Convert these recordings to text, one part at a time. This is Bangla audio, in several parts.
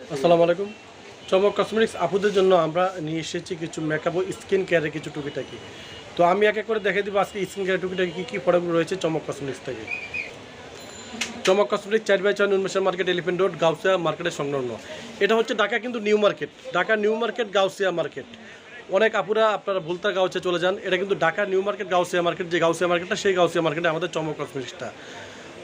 আসসালামু আলাইকুম। চমক কসমেটিক্স আপুদের জন্য আমরা নিয়ে এসেছি কিছু মেকআপ ও স্কিন কেয়ারের কিছু টুকিটাকি। তো আমি এক এক করে দেখে দিব আজকে স্কিন কেয়ার টুকিটাকি কী কী প্রোডাক্টগুলো রয়েছে চমক কসমেটিক্স থেকে। চমক কসমেটিক্স চার বাই ছয় নুনমেশন মার্কেট এলিফেন্ট রোড গাউসিয়া মার্কেটের সংলগ্ন। এটা হচ্ছে ঢাকা কিন্তু new market Dhaka new market Gausia market অনেক আপুরা আপনারা ভুলতা গাউচে চলে যান, এটা কিন্তু Dhaka new market Gausia market যে গাউসিয়া মার্কেটটা সেই গাউসিয়া মার্কেটে আমাদের চমক কসমেটিক্সটা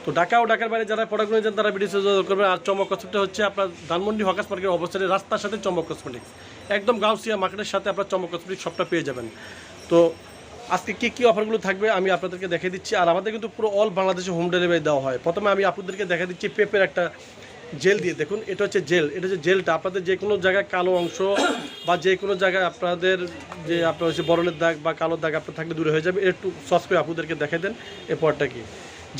তো ঢাকা ও ঢাকার বাইরে যারা প্রোডাক্ট নিয়েছেন, তারা ভিডিও যোগাযোগ করবেন। আর চমক কসমেটিক্স হচ্ছে আপনার ধানমন্ডি হকাস পার্কের অবস্থানে রাস্তার সাথে চমক কসমেটিক্স। একদম গাউসিয়া মার্কেটের সাথে আপনার চমক কসমেটিক্স সবটা পেয়ে যাবেন। তো আজকে কী কী অফারগুলো থাকবে আমি আপনাদেরকে দেখে দিচ্ছি। আর আমাদের কিন্তু পুরো অল বাংলাদেশে হোম ডেলিভারি দেওয়া হয়। প্রথমে আমি আপনাদেরকে দেখে দিচ্ছি পেপের একটা জেল দিয়ে। দেখুন, এটা হচ্ছে জেল। এটা হচ্ছে জেলটা। আপনাদের যে কোনো জায়গায় কালো অংশ বা যে কোনো জায়গায় আপনাদের যে আপনার হচ্ছে বরণের দাগ বা কালো দাগ আপনার থাকলে দূরে হয়ে যাবে। একটু সস করে আপনাদেরকে দেখে দেন। এ পরটা কি?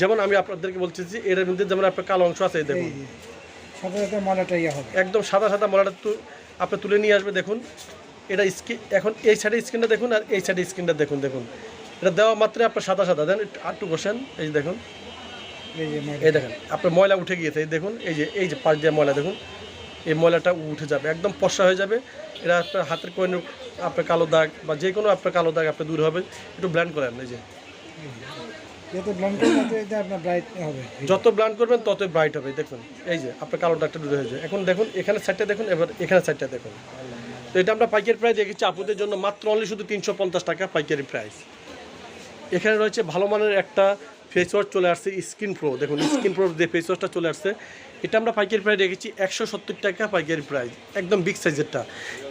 যেমন আমি আপনাদেরকে বলছি যে এর মধ্যে যেমন আপনার কালো অংশ আছে দেখুন। সাধারণত মলাটা ইয়ে হবে। একদম সাদা সাদা মলাটা তু আপনি তুলে নিয়ে আসবে দেখুন। এটা স্কিন এখন এই সাইডে স্কিনটা দেখুন আর এই সাইডে স্কিনটা দেখুন দেখুন। এটা দেওয়া মাত্রই আপনার সাদা সাদা। দেন আটটু বসেন এই যে দেখুন। এই দেখেন আপনার ময়লা উঠে গিয়েছে এই দেখুন। এই যে এই যে পাশ দিয়ে ময়লা দেখুন। এই ময়লাটা উঠে যাবে একদম পশা হয়ে যাবে। এটা আপনার হাতের কোয়েন আপনার কালো দাগ বা যে কোনো আপনার কালো দাগ আপনার দূর হবে একটু ব্ল্যান্ড করেন এই যে। যত ব্লান্ড করবেন, তত ব্রাইট হবে। ততই ব্রাইট হবে, দেখুন। এই যে, আপনার কালো ডাক্তার দূরে হয়ে যায়। এখন দেখুন, এখানে সাইডটা দেখুন, এবার এখানে সাইডটা দেখুন। তো এটা আমরা পাইকারি প্রাইস রেখেছি আপুদের জন্য, মাত্র অনলি শুধু তিনশো পঞ্চাশ টাকা পাইকারি প্রাইস এখানে রয়েছে ভালো মানের একটা ফেস ওয়াশ চলে আসছে স্কিন প্রো দেখুন স্কিন প্রো যে ফেস ওয়াশটা চলে আসছে। এটা আমরা পাইকারি প্রাইস রেখেছি একশো সত্তর টাকা পাইকারি প্রাইস, একদম বিগ সাইজেরটা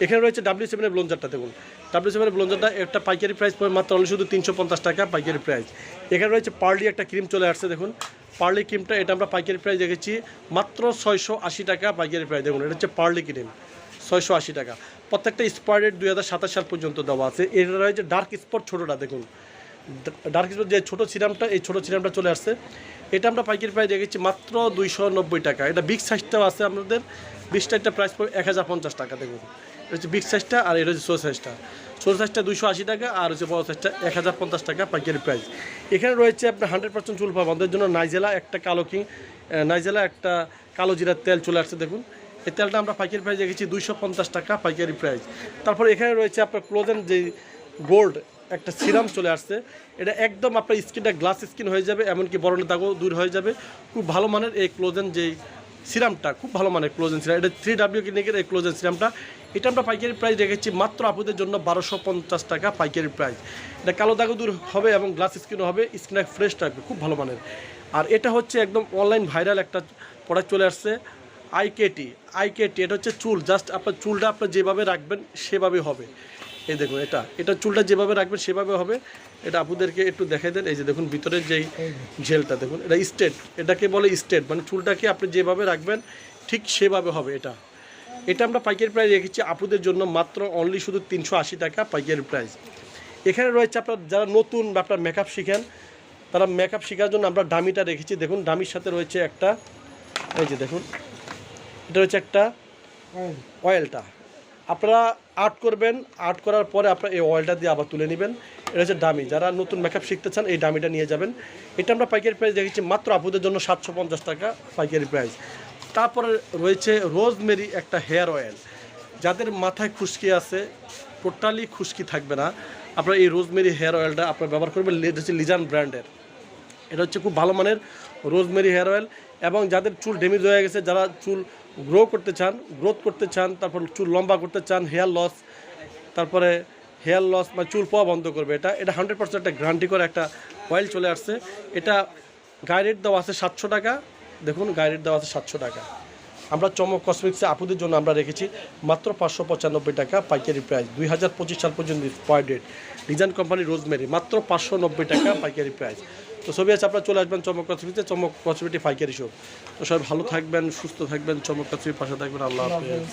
এখানে রয়েছে ডাব্লিউ সেভেনের ব্লঞ্জারটা, দেখুন। ডাব্লিউ সেভেনের ব্লঞ্জারটা একটা পাইকারি প্রাইস মাত্র অনলি শুধু তিনশো পঞ্চাশ টাকা পাইকারি প্রাইস এখানে রয়েছে পার্লি একটা ক্রিম চলে আসছে, দেখুন। পার্লি ক্রিমটা এটা আমরা পাইকারি প্রাইস রেখেছি মাত্র ছয়শো আশি টাকা পাইকারি প্রাইস দেখুন, এটা হচ্ছে পার্লি ক্রিম ছয়শো আশি টাকা। প্রত্যেকটা স্পার রেট দুই হাজার সাতাশ সাল পর্যন্ত দেওয়া আছে। এটা রয়েছে ডার্ক স্পট ছোটোটা, দেখুন। ডার্ক স্পট যে ছোটো সিরামটা, এই ছোটো সিরামটা চলে আসছে। এটা আমরা পাইকারি প্রাইস রেখেছি মাত্র দুইশো নব্বই টাকা। এটা বিগ সাইজটাও আছে আমাদের। বিশটা একটা প্রাইস পড়ে এক হাজার পঞ্চাশ টাকা, দেখুন। এটা হচ্ছে বিগ সাইজটা আর এটা হচ্ছে ছোটো সাইজটা ছোটো সাইজটা দুইশো আশি টাকা আর হচ্ছে বড় সাইজটা এক হাজার পঞ্চাশ টাকা পাইকারি প্রাইস এখানে রয়েছে আপনার হান্ড্রেড পার্সেন্ট চুল পাবো। আমাদের জন্য নাইজেলা একটা কালো কিং নাইজেলা একটা কালো জিরার তেল চলে আসছে, দেখুন। এই তেলটা আমরা পাইকারি প্রাইস রেখেছি দুইশো পঞ্চাশ টাকা পাইকারি প্রাইস তারপর এখানে রয়েছে আপনার ক্লোজেন যে গোল্ড একটা সিরাম চলে আসছে। এটা একদম আপনার স্কিনটা গ্লাস স্কিন হয়ে যাবে, এমনকি বরণের দাগও দূর হয়ে যাবে। খুব ভালো মানের এই ক্লোজেন যে সিরামটা, খুব ভালো মানের ক্লোজেন সিরাম। এটা থ্রি ডাব্লিউ ক্লিনিকের এই ক্লোজেন সিরামটা। এটা আমরা পাইকারি প্রাইস রেখেছি মাত্র আপুদের জন্য বারোশো পঞ্চাশ টাকা পাইকারি প্রাইস এটা কালো দাগও দূর হবে এবং গ্লাস স্কিনও হবে স্কিনটা ফ্রেশ থাকবে, খুব ভালো মানের। আর এটা হচ্ছে একদম অনলাইন ভাইরাল একটা প্রোডাক্ট চলে আসছে আইকেটি আইকেটি এটা হচ্ছে চুল। জাস্ট আপনার চুলটা আপনার যেভাবে রাখবেন, সেভাবে হবে। এই দেখুন এটা এটা চুলটা যেভাবে রাখবেন সেভাবে হবে। এটা আপুদেরকে একটু দেখাই দেন। এই যে দেখুন ভিতরের যেই জেলটা দেখুন এটা স্টেট এটাকে বলে স্টেট মানে চুলটাকে আপনি যেভাবে রাখবেন ঠিক সেভাবে হবে এটা। এটা আমরা পাইকারি প্রাইস রেখেছি আপুদের জন্য মাত্র অনলি শুধু তিনশো আশি টাকা পাইকারি প্রাইস। এখানে রয়েছে আপনার যারা নতুন বা আপনার মেকআপ শিখেন তারা মেকআপ শেখার জন্য আমরা ডামিটা রেখেছি। দেখুন ডামির সাথে রয়েছে একটা এই যে দেখুন এটা হচ্ছে একটা অয়েলটা আপনারা আর্ট করবেন, আর্ট করার পরে আপনারা এই অয়েলটা দিয়ে আবার তুলে নেবেন। এটা হচ্ছে ডামি যারা নতুন মেকআপ শিখতে চান, এই ডামিটা নিয়ে যাবেন। এটা আমরা পাইকারি প্রাইস দেখেছি মাত্র আপুদের জন্য সাতশো পঞ্চাশ টাকা পাইকারি প্রাইস তারপরে রয়েছে রোজমেরি একটা হেয়ার অয়েল যাদের মাথায় খুশকি আছে টোটালি খুশকি থাকবে না। আপনারা এই রোজমেরি হেয়ার অয়েলটা আপনারা ব্যবহার করবেন লিজান ব্র্যান্ডের এটা হচ্ছে খুব ভালো মানের রোজমেরি হেয়ার অয়েল এবং যাদের চুল ড্যামেজ হয়ে গেছে, যারা চুল গ্রো করতে চান গ্রোথ করতে চান, তারপর চুল লম্বা করতে চান হেয়ার লস তারপরে হেয়ার লস বা চুল পাওয়া বন্ধ করবে, এটা এটা হান্ড্রেড পার্সেন্ট একটা গ্যারান্টি করে একটা অয়েল চলে আসছে। এটা গায়ে রেট দেওয়া আছে সাতশো টাকা, দেখুন গায়ে রেট দেওয়া আছে সাতশো টাকা। আমরা চমক কসমেটিক্সে আপুদের জন্য আমরা রেখেছি মাত্র পাঁচশো পঁচানব্বই টাকা পাইকারি প্রাইস দুই হাজার পঁচিশ সাল পর্যন্ত পার ডেট ডিজাইন কোম্পানি রোজমেরি, মাত্র পাঁচশো নব্বই টাকা পাইকারি প্রাইস তো ছবি আছে, আপনারা চলে আসবেন চমক কসমেটিক্সে চমক কচুরিটি ফাইকারি শো। তো সবাই ভালো থাকবেন, সুস্থ থাকবেন, চমক কসমেটিক পাশে থাকবেন, আল্লাহ হাফেজ।